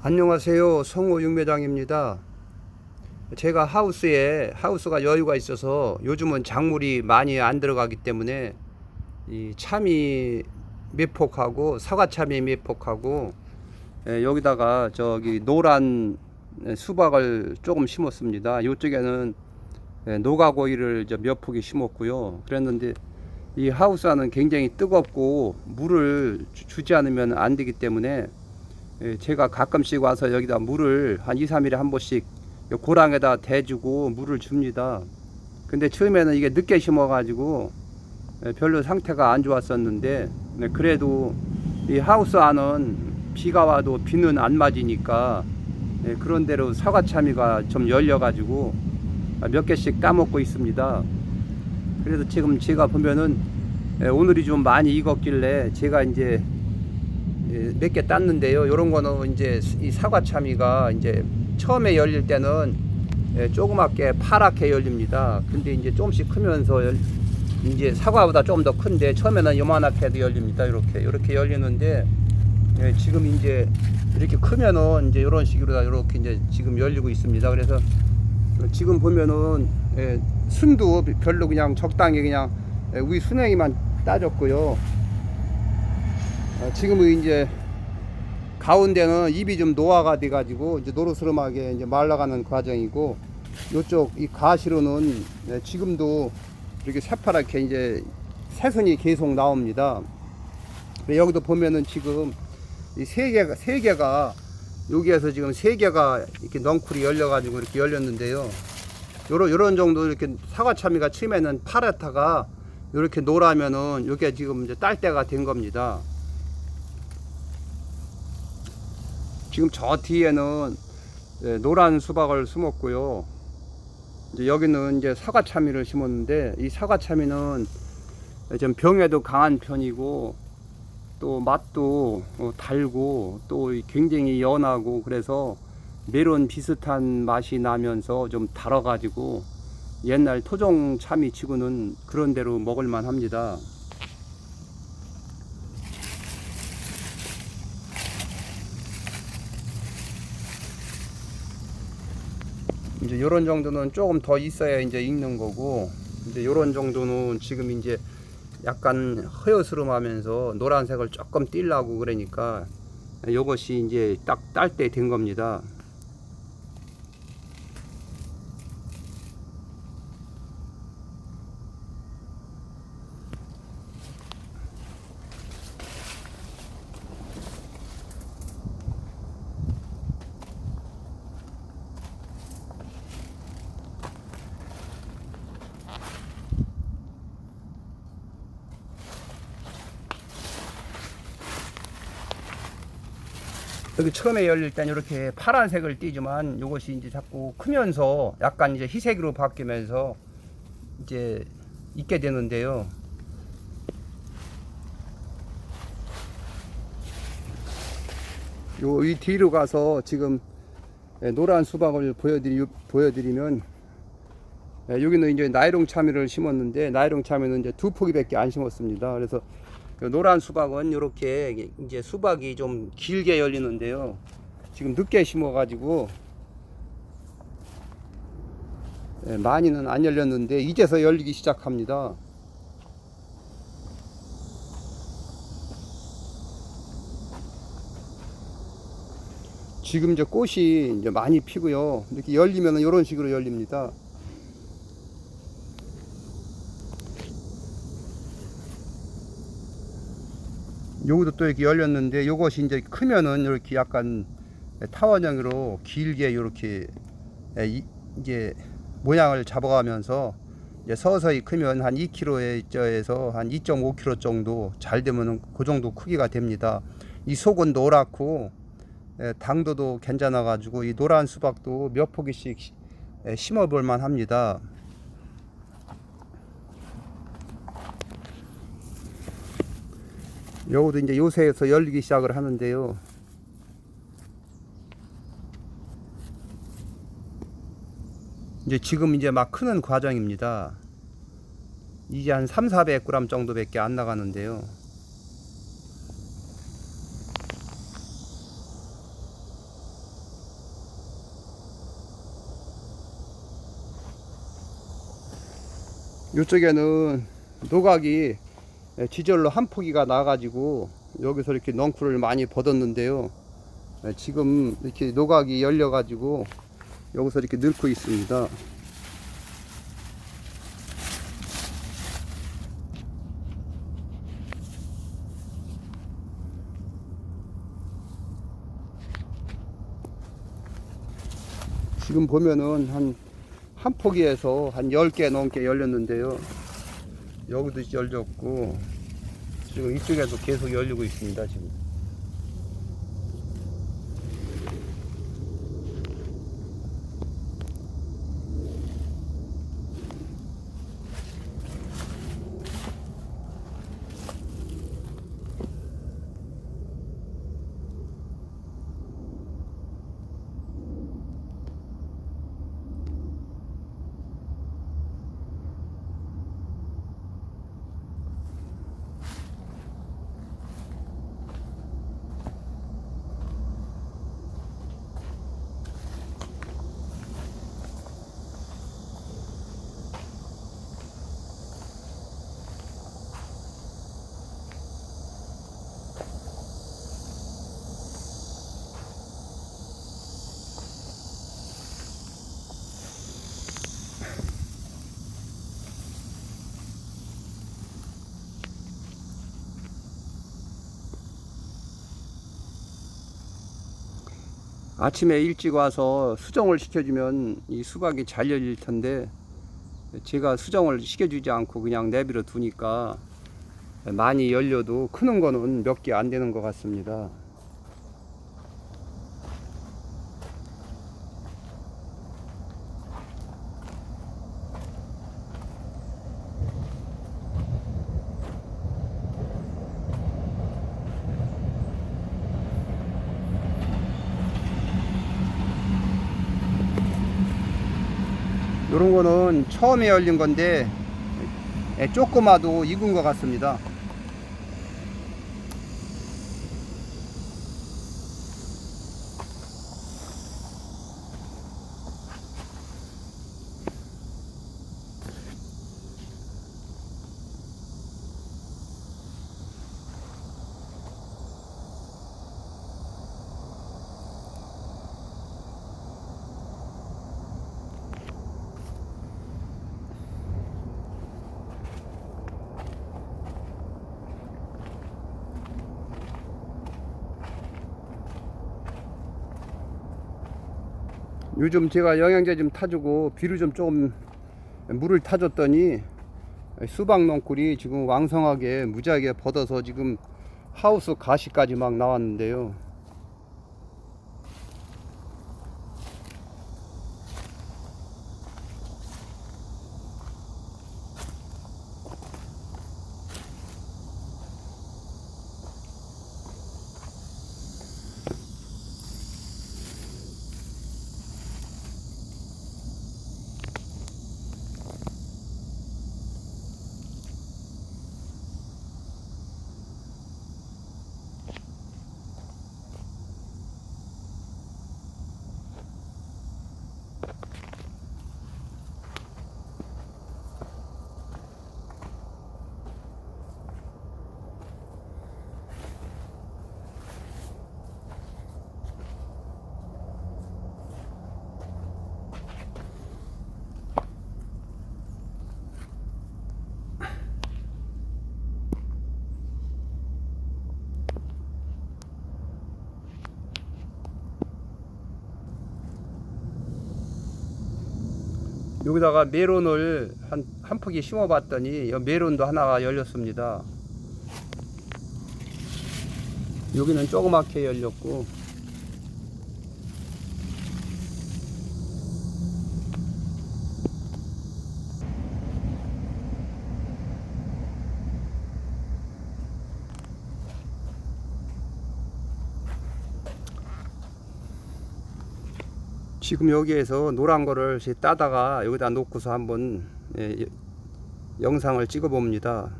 안녕하세요. 성호 육매장입니다. 제가 하우스에 하우스가 여유가 있어서 요즘은 작물이 많이 안 들어가기 때문에 이 참이 몇 폭하고 사과참이 몇 폭하고 예, 여기다가 저기 노란 수박을 조금 심었습니다. 이쪽에는 예, 노가고이를 몇 폭이 심었고요. 그랬는데 이 하우스 안은 굉장히 뜨겁고 물을 주- 주지 않으면 안 되기 때문에 예, 제가 가끔씩 와서 여기다 물을 한 2, 3일에 한 번씩 요 고랑에다 대주고 물을 줍니다. 근데 처음에는 이게 늦게 심어가지고 예, 별로 상태가 안 좋았었는데 네, 그래도 이 하우스 안은 비가 와도 비는 안 맞으니까 예, 그런 대로 사과참이가 좀 열려가지고 몇 개씩 따먹고 있습니다. 그래서 지금 제가 보면은 예, 오늘이 좀 많이 익었길래 제가 이제 예, 몇 개 땄는데요. 이런 거는 이제 이 사과 참이가 이제 처음에 열릴 때는 예, 조그맣게 파랗게 열립니다. 근데 이제 조금씩 크면서 열- 이제 사과보다 좀 더 큰데 처음에는 요만하게도 열립니다. 이렇게 이렇게 열리는데 예, 지금 이제 이렇게 크면은 이제 이런 식으로 다 이렇게 이제 지금 열리고 있습니다. 그래서 지금 보면은 예, 순도 별로 그냥 적당히 그냥 예, 우리 순행이만 따졌고요. 어, 지금은 이제 가운데는 잎이 좀 노화가 돼가지고 이제 노릇스름하게 이제 말라가는 과정이고 이쪽 이 가시로는 네, 지금도 이렇게 새파랗게 이제 새순이 계속 나옵니다. 여기도 보면은 지금 이 세 개가 세 개가 여기에서 지금 세 개가 이렇게 넝쿨이 열려가지고 이렇게 열렸는데요. 요런 요런 정도 이렇게 사과참이가 처음에는 파랗다가 이렇게 노라면은 이게 지금 이제 딸 때가 된 겁니다. 지금 저 뒤에는 예, 노란 수박을 심었고요. 이제 여기는 이제 사과 참이를 심었는데 이 사과 참이는 좀 병에도 강한 편이고 또 맛도 어, 달고 또 굉장히 연하고 그래서 메론 비슷한 맛이 나면서 좀 달아가지고 옛날 토종 참이 치고는 그런 대로 먹을만 합니다. 이제 이런 정도는 조금 더 있어야 이제 익는 거고 이제 이런 정도는 지금 이제 약간 허여스름하면서 노란색을 조금 띠려고 그러니까 이것이 이제 딱 딸 때 된 겁니다. 여기 처음에 열릴 땐 이렇게 파란색을 띠지만 이것이 이제 자꾸 크면서 약간 이제 희색으로 바뀌면서 이제 있게 되는데요. 요 이 뒤로 가서 지금 예, 노란 수박을 보여드리, 보여드리면 예, 여기는 이제 나이롱 참이를 심었는데 나이롱 참이는 이제 두 포기밖에 안 심었습니다. 그래서 요 노란 수박은 이렇게 이제 수박이 좀 길게 열리는데요. 지금 늦게 심어가지고 예, 많이는 안 열렸는데 이제서 열리기 시작합니다. 지금 이제 꽃이 이제 많이 피고요. 이렇게 열리면 이런 식으로 열립니다. 여기도 또 이렇게 열렸는데 이것이 이제 크면은 이렇게 약간 타원형으로 길게 이렇게 이제 모양을 잡아가면서 이제 서서히 크면 한 2kg에서 한 2.5kg 정도 잘 되면은 그 정도 크기가 됩니다. 이 속은 노랗고 예, 당도도 괜찮아 가지고 이 노란 수박도 몇 포기씩 예, 심어 볼 만합니다. 여우도 이제 요새에서 열리기 시작을 하는데요. 이제 지금 이제 막 크는 과정입니다. 이제 한 3, 400g 정도밖에 안 나가는데요. 이쪽에는 노각이 지절로 한 포기가 나가지고 여기서 이렇게 넝쿨을 많이 벗었는데요. 지금 이렇게 노각이 열려가지고 여기서 이렇게 넣고 있습니다. 지금 보면은 한, 한 포기에서 한 10개 넘게 열렸는데요. 여기도 열렸고, 지금 이쪽에도 계속 열리고 있습니다, 지금. 아침에 일찍 와서 수정을 시켜주면 이 수박이 잘 열릴 텐데 제가 수정을 시켜주지 않고 그냥 내버려 두니까 많이 열려도 크는 거는 몇 개 안 되는 것 같습니다. 이런 거는 처음에 열린 건데 예, 조그마도 익은 것 같습니다. 요즘 제가 영양제 좀 타주고 비료 좀 조금 물을 타줬더니 수박 넝쿨이 지금 왕성하게 무지하게 벗어서 지금 하우스 가시까지 막 나왔는데요. 여기다가 메론을 한, 한 포기 심어봤더니 여 메론도 하나가 열렸습니다. 여기는 조그맣게 열렸고 지금 여기에서 노란 거를 따다가 여기다 놓고서 한번 예, 영상을 찍어 봅니다.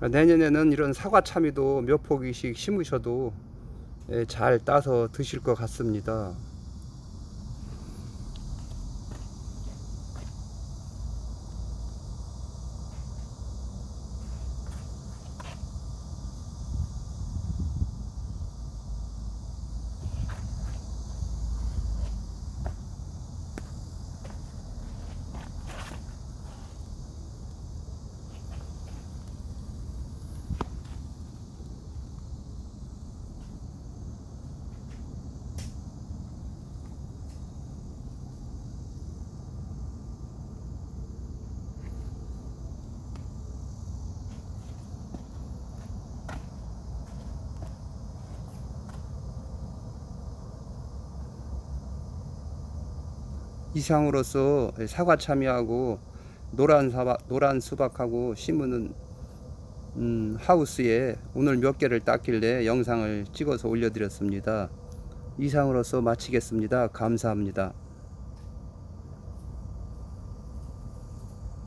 내년에는 이런 사과 참이도 몇 포기씩 심으셔도 예, 잘 따서 드실 것 같습니다. 이상으로서 사과 참이하고 노란 사박, 노란 수박하고 심으는 음, 하우스에 오늘 몇 개를 땄길래 영상을 찍어서 올려드렸습니다. 이상으로서 마치겠습니다. 감사합니다.